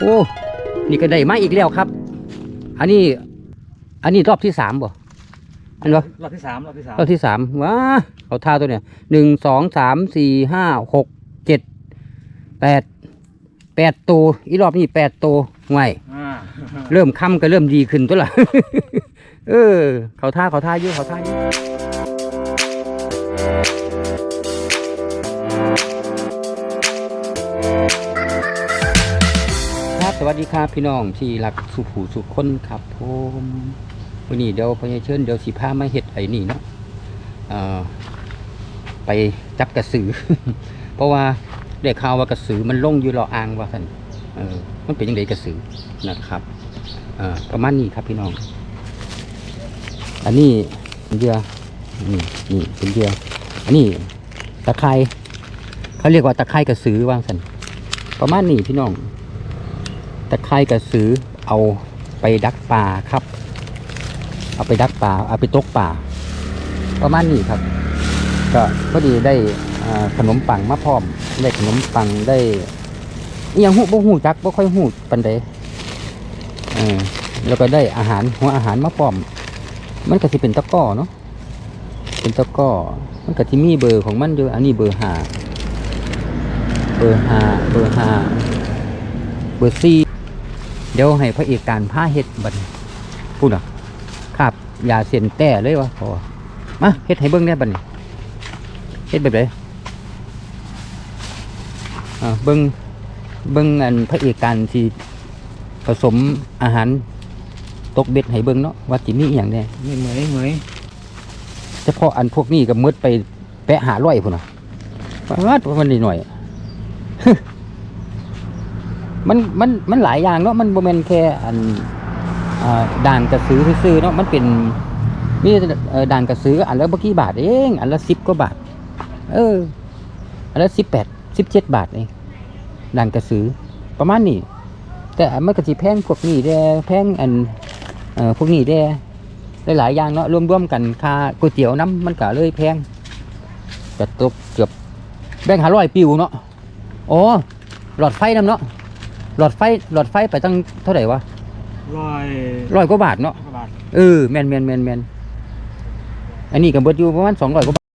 โอ้นี่ก็ได้มาอีกแล้วครับ อันนี้ อันนี้รอบที่สามบ่อันบ่รอบที่สามรอบที่สามรอบที่สามว้าเขาท่าตัวเนี่ยหนึ่งสองสามสี่ห้าหกเจ็ดแปดแปดตัวอีรอบนี้แปดตัวห่วยอ่าเริ่มค่ำก็เริ่มดีขึ้นตัวละเออ เขาท่าเขาท่าเยอะเขาท่าเยอะ ดีครับพี่น้องที่รักสุขูสุขคนครับผมวันนี้เดี๋ยวพญเชิญเดี๋ยวสิพามาเฮ็ดไอ้นี่เนาะไปจับกระสือ เพราะว่าได้ข่าวว่ากระสือมันลงอยู่รออ่างว่าสันเออมันเป็นยังไงกระสือนะครับเออประมาณนี้ครับพี่น้อง อันนี้เป็นเดือนี่นี่เป็นเดืออันนี้ตะไคร้เขาเรียกว่าตะไคร้กระสือว่างสันประมาณนี้พี่น้อง ตะไคร้กระสือเอาไปดักปลาครับ เอาไปดักปลาเอาไปตกปลาประมาณนี้ครับ ก็พอดีได้ขนมปังมาพร้อมได้ขนมปังได้อหยังหูบ่หูจักบ่ค่อยหูปันใดแล้วก็ได้อาหารหัวอาหารมาพร้อม มันก็สิเป็นตะก้อเนาะเป็นตะก้อมันก็ที่มีเบอร์ของมันอยู่อันนี้เบอร์หาเบอร์หาเบอร์หาเบอร์สี่ เดี๋ยวให้พระเอกการผ้าเฮ็ดบัดนพูดอะครับยาเส้นแต่เลยวะพอมาเฮ็ดให้เบิ้งได้บัดนี้เฮ็ดแบบไหนอ่าเบิ้งเบิ้งอันพระเอกการที่ผสมอาหารตกเบ็ดให้เบิ่งเนาะว่าจิมีอหย่างแน่นี่เหมยเหมยเฉพาะอันพวกนี้ก็มืดไปแปะหาร้อยพุ่นน่ะวาดมันนิดหน่อย มันมันมันหลายอย่างเนาะมันบ่แม่นแค่อันอด่านกระสือซื่อเนาะมันเป็นนี่ด่านกระสืออันละบ่กี่บาทเองอันละ10กว่าบาท เออ อันละ18 17บเจ็ดบาทเองด่านกระสือประมาณนี้แต่มันก็สิแพงพวกนี้แด้แพงอันเอ่อพวกนี้แด้หลายๆอย่างเนาะรวมๆกันค่าก๋วยเตี๋ยวน้ำมันก็เลยแพงก็ตกเกือบแบ่งหาร้อยปิวเนาะอ๋อหลอดไฟน้ำเนาะ หลอดไฟหลอดไฟไปตั้งเท่าไหร่วะร้อยร้อยกว่าบาทเนาะกว่าบาท เออแมนแมนแมนแมนอันนี้ก็เบิดอยู่ประมาณสองร้อยกว่าบาท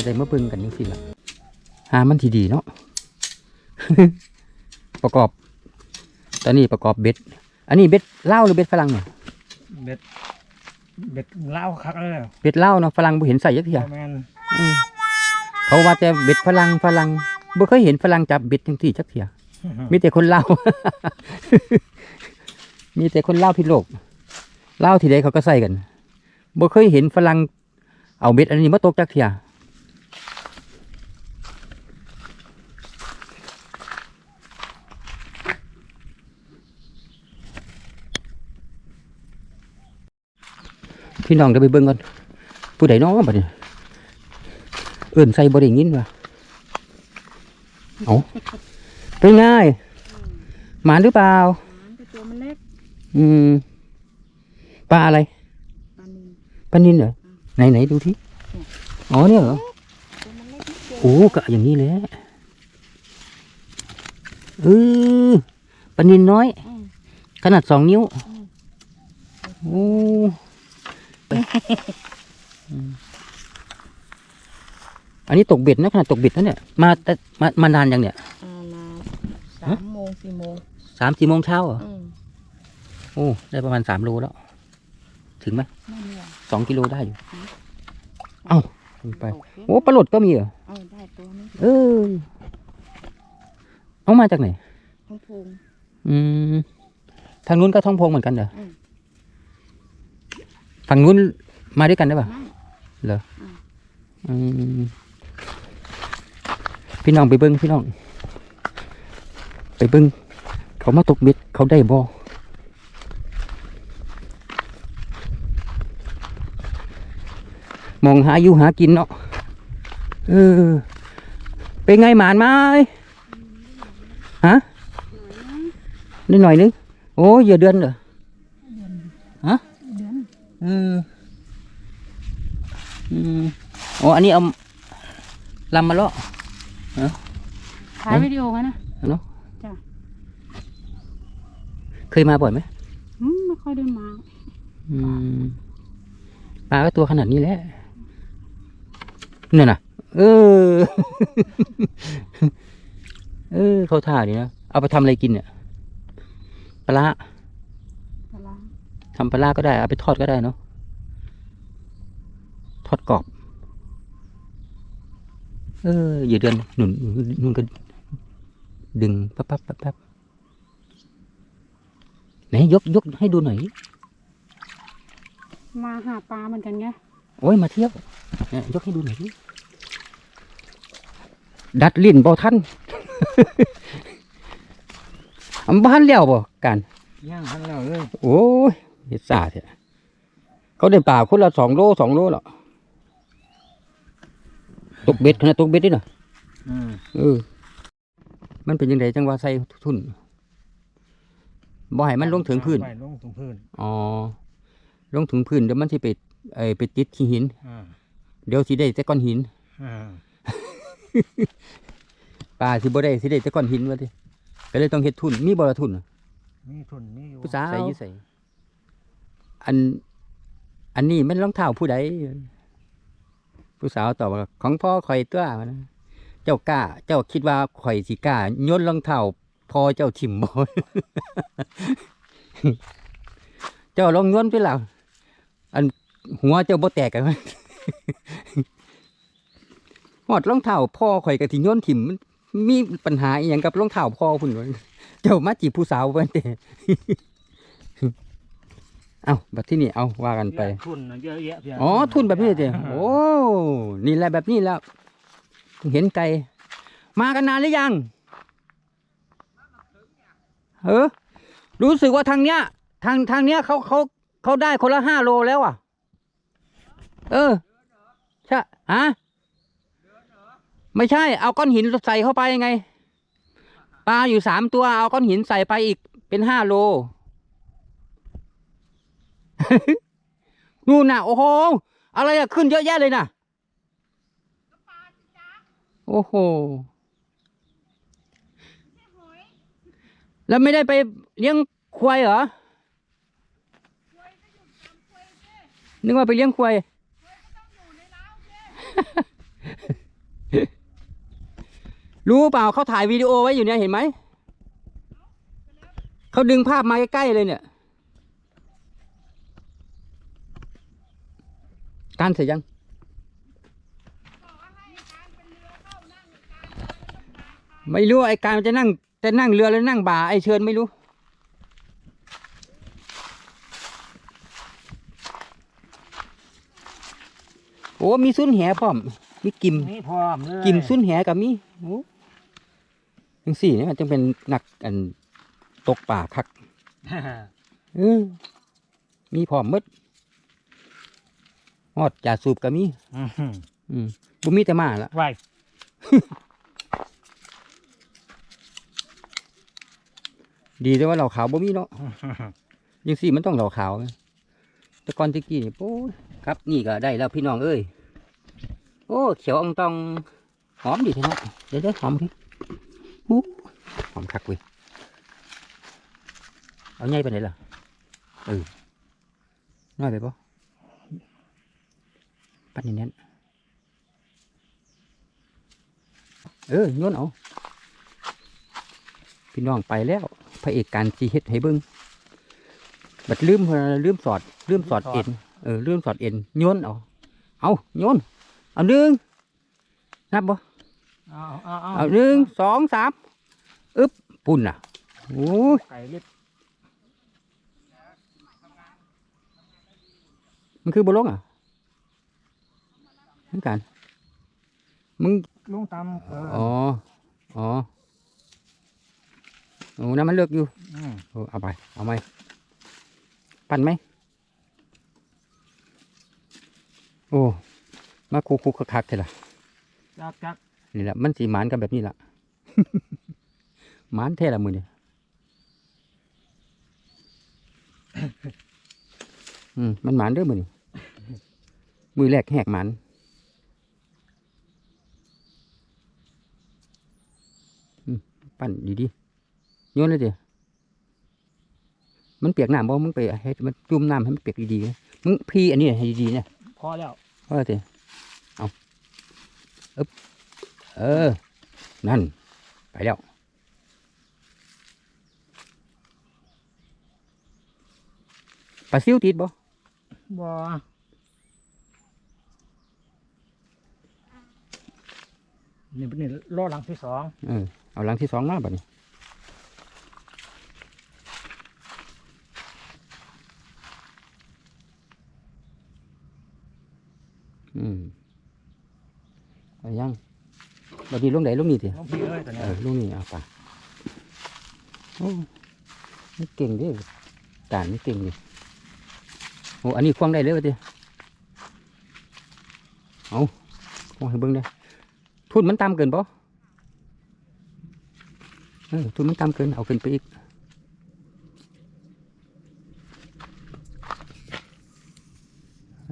จะได้มาเบิ่งกันนี่สิล่ะหามันทีดีเนาะประกอบ ตอนนี้ประกอบเบ็ด อันนี้เบ็ดเหล้าหรือเบ็ดฝรั่งเนี่ยเบ็ดเบ็ดเหล้าคักเลยเบ็ดเหล้าเนาะฝรั่งบ่เห็นใส่ยักเทียแมนอืมเขาว่าแต่เบ็ดฝรั่งฝรั่งบ่เคยเห็นฝรั่งจับเบ็ดจังที่จักเทียมีแต่คนเล่าวมีแต่คนเล่าวพิดโลกเล่าวที่ใดเขาก็ใส่กันบ่เคยเห็นฝรั่งเอาเบ็ดอันนี้มาตกจักเทีย พี่น้องเดี๋ยวไปเบิ่งก่อนผู้ใดน้องบัดนี้เอื่นใส่บ่ได้ยินว่ะเอาเป็นไงหมานหรือเปล่าต่ตัวมันเล็ก อืมปลาอะไรปลานิลปลานินเหรอไหนไหนดูที่อ๋อเนี่ยเหรอโอ้ก็อย่างนี้แหละเออปลานินน้อย ขนาดสองนิ้วโอ้ อืมอันนี้ตกเบ็ดนะขนาดตกเบ็ดนะเนี่ยมาแต่มามานานยังเนี่ยอ่ามาสามโมงสี่โมงสามสี่โมงเช้าเหรออืมโอ้ได้ประมาณสามโลแล้ว ถึงไหมไม่เหนื่อยสองกิโลได้อยู่ เอ้าลงไป ตกเยอะโอ้ปลาหลดก็มีเหรอเออได้ตัวนึงเออเอามาจากไหนทั้งพุงอืมทางนู้นก็ท้องพงเหมือนกันเหรออืม ฝั่งนู้นมาด้วยกันได้ปะไม่อืมพี่น้องไปเบิ้งพี่น้อง ไปเบิ้งเขามาตกเบ็ดเขาได้บ่มองหาอยู่หากินเนาะเออเป็นไงหมานไหมฮะนิดหน่อยนึงโอ้ยอย่าเดือนเหรอฮะเดื อนอืมอืมอ๋ออันนี้เอาลำมาเลาะถ่ายวิดีโอไว้นะเนาะจ้ะเคยมาบ่อยไหมอืมไม่ค่อยได้มาอืมปลาก็ตัวขนาดนี้แหละเนี่ยนะเออ เออเขาท่าดีนะ เอาไปทำอะไรกินเนี่ยปลาร้าปลาร้า ทำปลาร้าก็ได้เอาไปทอดก็ได้เนาะทอดกรอบ เอออย่าเดือนหนุนหนุนก็ดึงปั๊บปั๊บปั๊บปั๊บไหนยกยกให้ดูหน่อย มาหาปลาเหมือนกันไงโอ้ยมาเที่ยวเนี่ยยกให้ดูหน่อยดิดัดลิ้นบ่ทันอำบ้านแล้วบ่กันย่างทันแล้วเลยโอ้ย เฮ็ดซ่าเถอะเขาได้ป่าคนละสองโลสองโลหรอตกเบ็ดขนาดตกเบ็ดด้วยนะอืมเออ มันเป็นยังไงจังว่าใส่ทุนบ่ให้มันลงถึงพื้นไปลงถึงพื้น อ๋อ ลงถึงพื้นเดี๋ยวมันสิไปเอ้ยไปติดขี้หินอ่าเดี๋ยวสิได้แต่ก้อนหินอ่าป่าสิบ่ได้สิได้แต่ก้อนหินว่าติก็เลยต้องเฮ็ดทุน มีบ่ละทุนน่ะมีทุนมีอยู่ผู้สาวใส่อยู่ใส่ อัน อันนี้มันรองเท้าผู้ใดผู้สาวตอบว่าของพ่อข่อยตัวว่านะเจ้ากล้า เจ้าคิดว่าข่อยสิกล้าโยนรองเท้าพอเจ้าถิ่มบ่เจ้าลองโยนไปแล้วอันหัวเจ้าบ่แตกกันหอดรองเท้าพ่อข่อยกับที่โยนถิ่มมันมีปัญหาอย่างกับรองเท้าพ่อพุ่นวะเจ้ามาจีบผู้สาวเพิ่นเต เอาบัดที่นี่เอาว่ากันไป ทุนน่ะเยอะแยะเพียอ๋อทุนแบบนี้เจ้โอ้นี่แหละแบบนี้แล้วเห็นไก่มากันนานหรือยัง เออ รู้สึกว่าทางเนี้ย ทางทางเนี้ยเขาเขาเขาได้คนละห้าโลแล้วอะ เออใช่ฮะไม่ใช่ เอาก้อนหินใส่เข้าไปยังไง ปลาอยู่สามตัว เอาก้อนหินใส่ไปอีกเป็นห้าโล นู่นน่ะ โอ้โห อะไรอะขึ้นเยอะแยะเลยน่ะ โอ้โห แล้วไม่ได้ไปเลี้ยงควายเหรอ นึกว่าไปเลี้ยงควายรู้เปล่าเขาถ่ายวิดีโอไว้อยู่เนี่ยเห็นไหม เขาดึงภาพมาใกล้ๆเลยเนี่ย การเสร็จยังไม่รู้ไอ้การมันจะนั่งจะนั่งเรือแล้วนั่งบ่าไอ้เชิญไม่รู้ โอ้มีซุนแหพร้อม มีกิมนี่พร้อมเลยกิมซุนแหกับมีโอ้ยังสี่เนี่ยจึงเป็นนักอันตกป่าคักเออมีพร้อมหมด ฮอดจ่าสูบกับมีอื้อหืออืมบุมีแต่มาละไว้ดีแต่ว่าเหล่าขาวบ่มีเนาะอื้อหือยังสี่มันต้องเหล่าขาวนะแต่ก่อนตะกี้นี่โอ้ยครับ นี่ก็ได้แล้วพี่น้องเอ้ยโอ้เขียวอองตองหอมดีทีเนาะเดี๋ยวเดี๋ยวหอมพี่หูหอมคักเว้ยเอาใหญ่ไปไหนล่ะเออน้อยไปปะ ปั้นอย่างนั้นเออโยนเอาพี่น้องไปแล้ว พระเอกการจีเฮ็ดให้เบิ้งบัดลืมเพิ่นลืมสอดลืมสอดเอ็นเออลืมสอดเอ็นโยนเอาเอาโยนเอาหนึ่งนับบ่เอาเอาเอาเอาหนึ่งสองสามอึ๊บปุ่นอะโอ้ยไก่เล็ดมันคือบอลงอะ เหมือนกัน มึงลงตามเอออ๋อ อ๋อโอ้น้ำมันเลือกอยู่อืมเออเอาไป เอาไหม ปั่นไหม โอ้ มาคุกคุกคักๆเถอะล่ะ จักจักนี่แหละ มันสีหมานกันแบบนี้ล่ะ หมานแท้ละมือเนี่ยอืมมันหมานเด้อมือนี่มือแรกแหกหมานอืม ปั้นดีดีๆโยนเลยเดียวมันเปียกน้ำบ่มึงไปให้มันจุ่มน้ำให้มันเปียกดีๆนะมึงพี่อันนี้ให้ดีๆนะพอแล้วเออเดียวเอาอึ๊บเออ นั่น ไปแล้วปลาซิวติดบ่บ่นี่นี่รอหลังที่สองเออ เอาหลังที่สองมาบัดนี้อืมเอายังบัดนี้ลงไหนลงนี่สิลงพี่เลยตอนเอนี้อลงนี่เอาไปโอ้นี่เก่งเดิการนี่เก่งดิโอ้อันนี้ควงได้เลยวะดิเอาควงให้เบิ่งได้ทุนมันต่ำเกินปะ เออทุนมันต่ำเกินเอาขึ้นไปอีก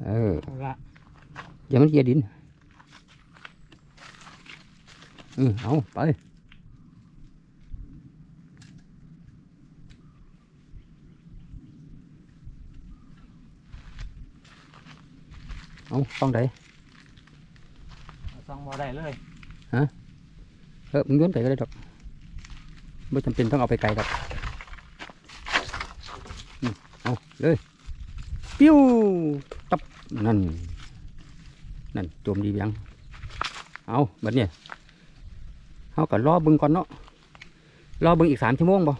เออเอาละอย่ามันเหยียดดินเออเอาไปเอาต้องไหนเอาสองบ่ได้เลยเออมึงโย้อนไปก็ได้ดอก ไม่จำเป็นต้องเอาไปไกลดอกอืมเอาเลยปิ้วตับนั่นนั่นโจมดียังเอาแบบเนี้ยเขาก็รอเบึงก่อนเนาะรอเบึงอีกสามชั่วโมงบ่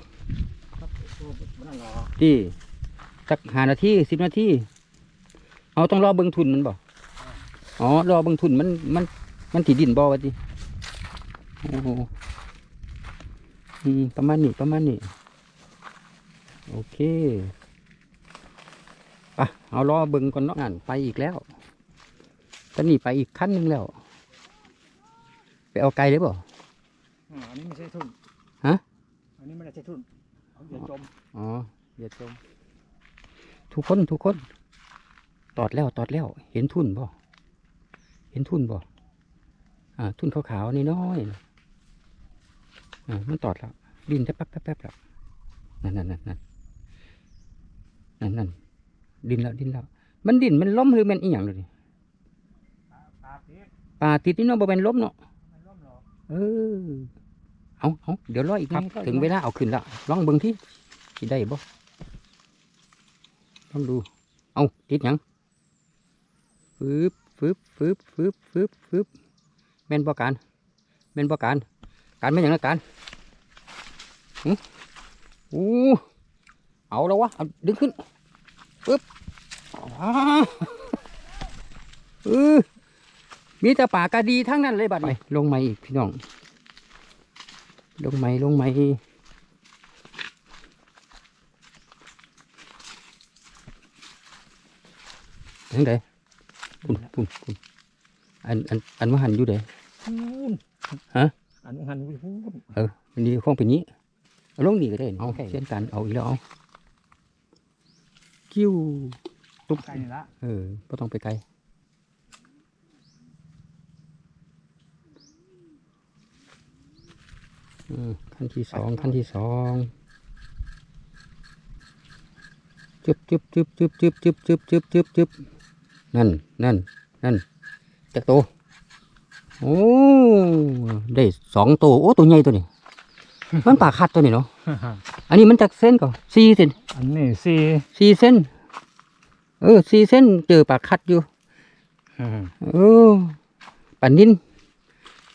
ที่สักห้านาทีสิบนาทีเอาต้องรอเบึงทุนมันบ่อ๋อรอเบึงทุนมันมันมันถีดินบ่วะจิโอ้ อืมประมาณนี้ประมาณนี้โอเคไปเอารอเบึงก่อนเนาะนั่นไปอีกแล้วตอนนี้ไปอีกขั้นหนึ่งแล้ว ไปเอาไกลเลยบ่อืมอันนี้ไม่ใช่ทุนฮะ อันนี้ไม่ได้ใช่ทุนเอาอย่าจมอ๋ออย่าจมทุกคนทุกคนตอดแล้วตอดแล้ว เห็นทุนบ่เห็นทุนบ่อ่าทุนขาวๆนี่น้อยๆน่ะ อ่ามันตอดแล้วดินแป๊บแป๊บแป๊บแป๊บแล้วนั่นนั่นนั่นนั่นนั่นนั่นดินแล้วดินแล้ว มันดินมันล้มหรือมันอีหยังเลยนี่ตาติดป่าติดนี่เนาะบ่เป็นล้มเนาะไม่ล้มหรอกเออเอาเอาเดี๋ยวรออีกครับนิดถึงเวลาเอาขึ้นละลองเบิ่งที่สิได้บ่ลองดู เอาติดหยังฟึบฟึบฟึบฟึบฟึบฟึบแม่นบ่การแม่นบ่การ การแม่นหยังนะการหึอู้เอาแล้ววะเอาดึงขึ้นปึ๊บอ้าเออมีแต่ป่ากระดีทั้งนั้นเลยบัดนี้ลงมาอีกพี่น้อง ลงไหมลงไหมทั้งใดคุณคุณคุณอันอันอันว่าหันอยู่เด้พูนฮะ อันหันพูนเอออันนี้คงเป็นนี้เอาลงนี่ก็ได้เอาเช่นกันเอาอีกแล้วเอากิ้วตุ๊บไกลนี่ละเออไม่ต้องไปไกลอขั้นที่สองขั้นที่สองจึบจึบจึบจึบจึบจึบจึบจึบจึบจึบนั่นนั่นนั่นจักโตโอ้ ได้สองตัวโอ้ตัวใหญ่ตัวนี้ มันปลาคัดตัวนี้เนาะอันนี้มันจากเส้นก่อนสี่เส้นอันนี้สี่สี่เส้น เออสี่เส้นเจอปลาคัดอยู่เออปลานิน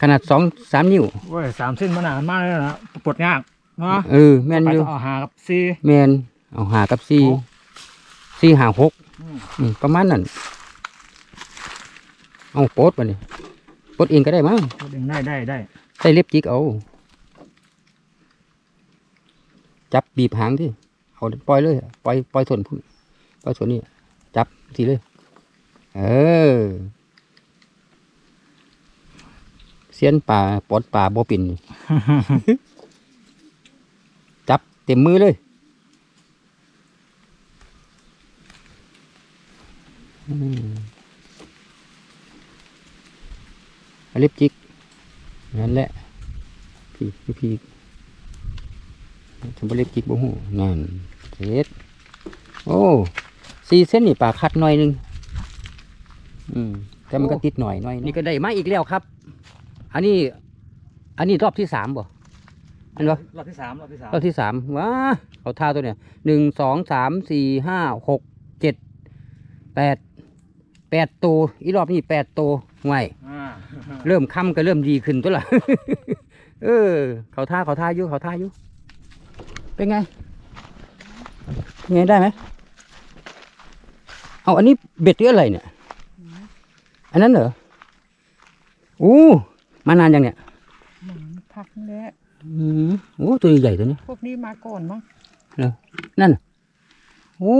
ขนาดสองสามนิ้วโอ้ยสามเส้นมานานมากเลยนะปวดยากเนาะเออแม่นไปอยู่ต้องเอาหากับสี่แม่นเอาหากับสี่หกสี่หาหกอืมอืมประมาณนั้นเอาโปดมาเนี่ย โปดเองก็ได้มั้งปวดเองได้ได้ได้ใส่เล็บจิกเอา จับบีบหางที่เอาปล่อยเลยปล่อยปล่อยส่วนพุ่นปล่อยส่วนนี้จับทีเลย เออเสียนป่าปลดป่าบ่ปินนี่จับเต็มมือเลยอืมเอาเล็บจิกนั่นแหละพี่พี่พี่ทำบเล็บจิกบ่หูนั่นเสร็จโอ้สี่เส้นนี่ปลาคัดหน่อยหนึงอืมแต่มันก็ติดหน่อยหน่อยนี่ก็ได้มาอีกแล้วครับ อันนี้ อันนี้รอบที่สามบ่อันวะรอบที่สามรอบที่สามรอบที่สามว้าเอาท่าตัวเนี่ยหนึ่งสองสามสี่ห้าหกเจ็ดแปดแปดตัวอีรอบนี้แปดตัวไงอ่า เริ่มค่ำก็เริ่มดีขึ้นตัวละ เออ เขาท่าเขาท่าอยู่เขาท่าอยู่ เป็นไงเป็นไงได้ไหมเอาอันนี้เบ็ดหรืออะไรเนี่ย อันนั้นเหรออู้มานานยังเนี่ยหมันพักนี่แหละอืมโอ้ตัวใหญ่ๆตัวนี้ พวกนี้มาก่อนมั้งนั่นน่ะโอ้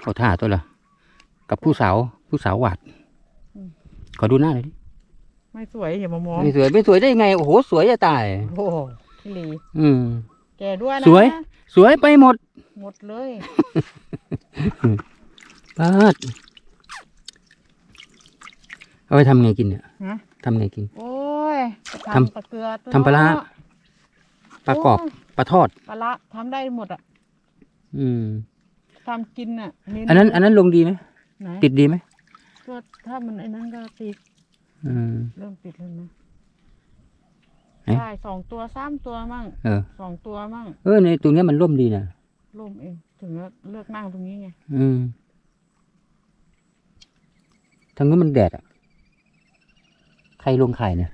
เขาท่าตัวละกับผู้สาวผู้สาวหวาด ขอดูหน้าหน่อยดิไม่สวยอย่ามามองไม่สวยไม่สวยได้ยังไงโอ้โหสวยจะตาย โอ้โหพี่ลีอืม แกด้วยนะสวย สวยไปหมด หมดเลยปาดเอาไปทำไงกินเนี่ยฮะทำไงกิน โอ้ยจะทำปลาเกลือตัวทำปลาร้า ปลากรอบโปลาทอด ปลาละทำได้หมดอะอืมทำกินอะเมอันนั้น อันนั้นลงดีไหม ไหนติดดีไหม ก็ถ้ามันไอ้นั้นก็ติดอืม เริ่มติดแล้วนะเอ๊ะใช่สองตัวสามตัวมั่งเออ สองตัวมั่งเออในตรงเนี้ยมันร่มดีนะร่มเองถึงแล้วเลือกนั่งตรงนี้ไงอืมทางนู้นมันแดดอะ ใครลงไข่เนี่ย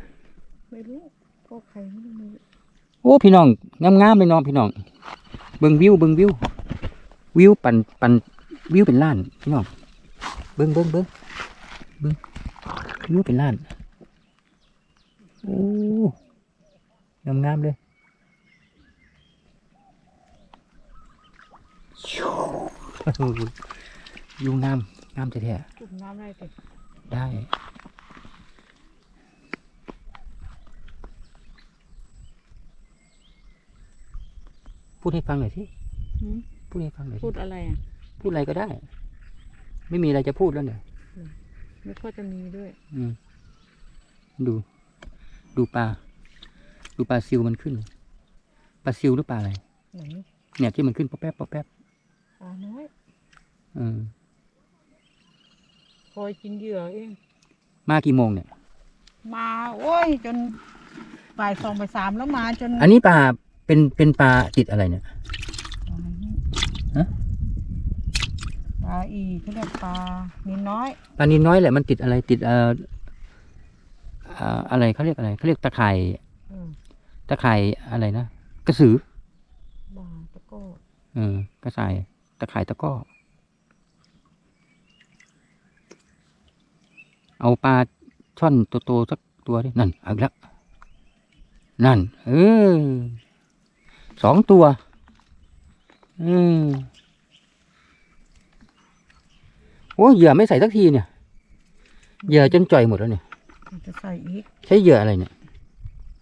ไม่รู้พวกใครไม่รู้ไม่รู้โอ้พี่น้องงามๆเลยน้องพี่น้องเบิ่งวิวเบิ่งวิววิวปันปันวิวเป็นล้านพี่น้องเบิ่งเบิ่งเบิ่งเบิ่งวิวเป็นล้าน โอ้งามๆเลยวิวงามงามแท้จุ่มน้ำได้ติๆได้ พูดให้ฟังหน่อยสิหืมพูดให้ฟังหน่อยสิพูดอะไรอะ พูดอะไรก็ได้ ไม่มีอะไรจะพูดแล้วเนี่ย ไม่ค่อยจะมีด้วย อืมดู ดูปลา ดูปลาซิวมันขึ้น ปลาซิวหรือปลาอะไร ไหนเนี่ยที่มันขึ้นป๊อปแป๊บป๊อปแป๊บปลาน้อยอืมคอยกินเหยื่อเอง มากี่โมงเนี่ย มาโอ้ยจนบ่ายสองบ่ายสามแล้วมาจนอันนี้ปลาเป็นเป็นปลาติดอะไรเนี่ยฮะ ปลาอีเขาเรียกปลานินน้อยปลานินน้อยแหละมันติดอะไรติดเอ่อเอ่ออะไรเขาเรียกอะไรเขาเรียกตะข่ายเออตะข่ายอะไรนะกระสือบาตะโก้เออกระสายตะข่ายตะกร้อเอาปลาช่อนโตๆสักตัวดินั่นเอาอีกแล้วนั่นเออสองตัว อืม โอ้ยเหยื่อไม่ใส่สักทีเนี่ยเหยื่อจนจ่อยหมดแล้วเนี่ยมันจะใส่อีกใช้เหยื่ออะไรเนี่ย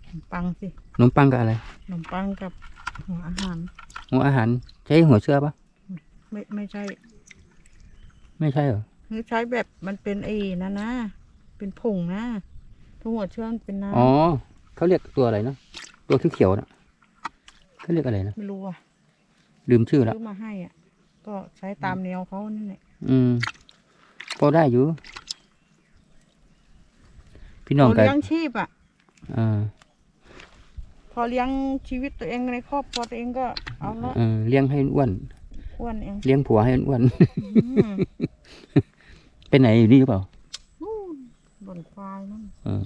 ขนมปังสิขนมปังกับอะไรขนมปังกับหัวอาหาร หัวอาหารใช้หัวเชื้อปะไม่ไม่ใช่ ไม่ใช่เหรอคือใช้แบบมันเป็นไอ้นั่นนะเป็นผงนะทั้งหัวเชื่อมนเป็นน้อ๋อเขาเรียกตัวอะไรนะตัวเขียวๆนะเขาเรียกอะไรนะำไม่รู้อะลืมชื่อแล้วซื้อมาให้อะ ก็ใช้ตามแนวเขานั่นแหละอืม พอได้อยู่ พี่น้องพอกันเลี้ยงชีพอะ อ่าพอเลี้ยงชีวิตตัวเองในครอบครัวตัวเองก็เอาละเออเลี้ยงให้อ้วน อ้วนเองเลี้ยงผัวให้อ้วน อืมเป็นไหนอยู่นี่หรือเปล่านู่นบนควายนั่นเออ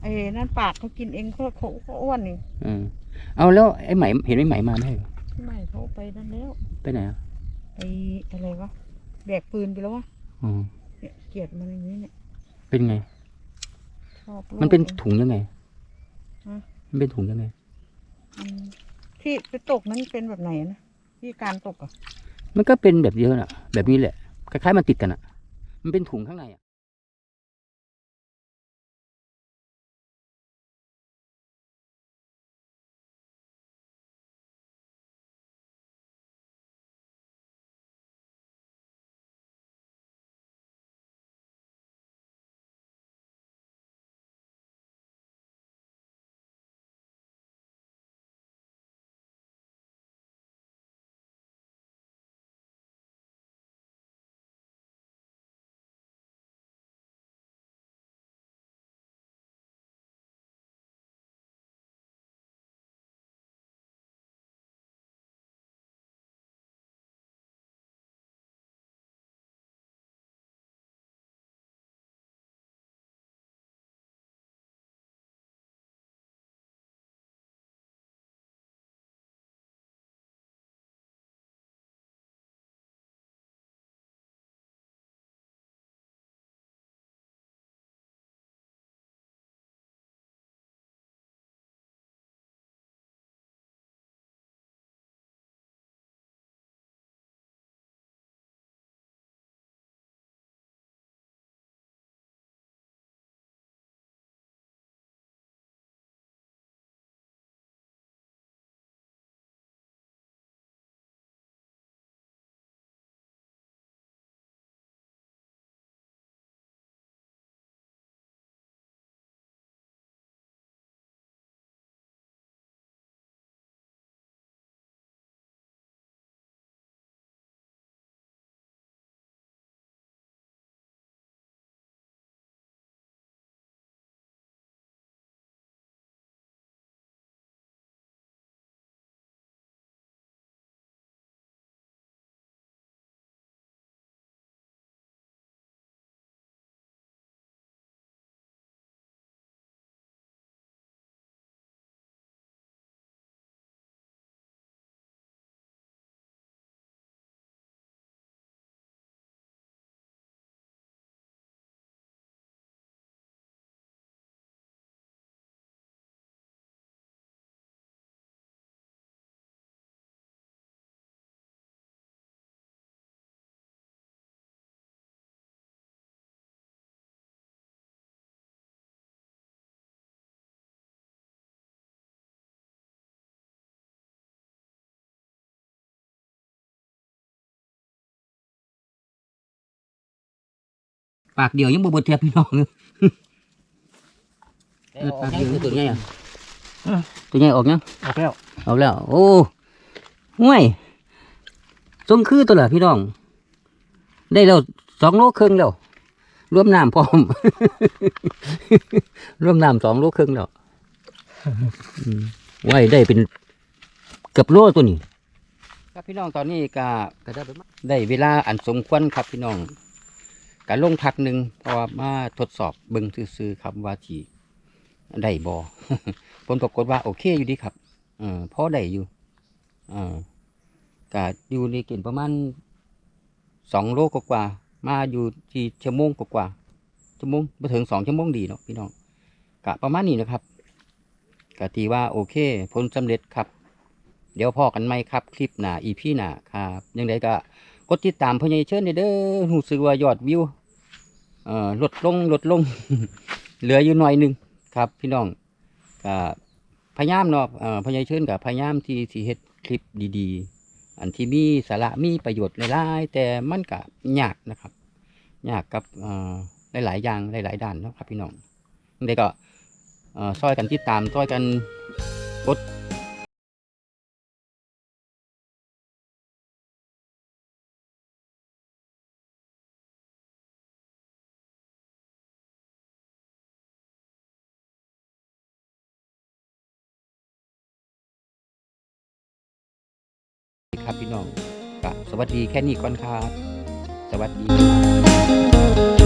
ไอ้นั่นปากเขากินเองเขาเขาเขาอ้วนนี่เออเอาแล้วไอ้ไหมเห็นไอ้ไหมมาไหมเหรอไม่เขาไปนั่นแล้ว ไปไหนอะไอ้อะไรวะแบกปืนไปแล้ววะ อ๋อเนี่ยเกลียดมันอย่างนี้เนี่ยเป็นไง ชอบลูกมันเป็นองถุงยังไงฮะมันเป็นถุงยังไง อืมที่ไปตกนั้นเป็นแบบไหนนะที่การตกอะ มันก็เป็นแบบเดียวน่ะ แบบนี้แหละ คล้ายๆมันติดกันอะ มันเป็นถุงข้างในอะ ปากเดียวยังบ่เบดเทียบพี่น้องเลยเออปากเดียวตัวใหญ่อะตัวใหญ่ออกยังออกแล้วเอาแล้ว โอ้ห่วยทรงคือตัวละพี่น้อง ได้แล้วสองโลครึ่งแล้วรวมน้ำพร้อมรวมน้ำสองโลครึ่งแล้วอืมไว้ได้เป็นเกือบโลตัวนี้ ครับพี่น้องตอนนี้ก็ก็ได้ประมาณได้เวลาอันสมควรครับพี่น้อง ก็ลงพักหนึ่งเพราะว่ามาทดสอบเบิ่งซื่อๆครับว่าที่ได้บอผลปรากฏว่าโอเคอยู่ดีครับเออพอได้อยู่เออก็อยู่ในเกณฑ์ประมาณสองโลกว่า มาอยู่ที่ชั่วโมงกว่าชั่วโมงมาถึงสองชั่วโมงดีเนาะพี่น้องกะประมาณนี้นะครับกะทีว่าโอเคผลสำเร็จครับ เดี๋ยวพอกันไหมครับ คลิปหน้าอีพีหน้าครับ ยังไงก็ กดติดตามพ่อใหญ่เชิญเด้อรู้สึกว่ายอดวิวเอ่อลดลงลดลง เหลืออยู่หน่อยหนึงครับ พี่น้องก็พยายามเนาะเอ่อพ่อใหญ่เชิญกับพยายามที่ที่เฮ็ดคลิปดีๆ อันที่มีสาระมีประโยชน์หลายๆแต่มันก็ยากนะครับยากกับเอ่อหลายๆอย่างหลายๆด้านนะครับพี่น้องยังไงก็เอ่อซอยกันติดตามซอยกันกด ครับพี่น้องสวัสดีแค่นี้ก่อนครับ สวัสดี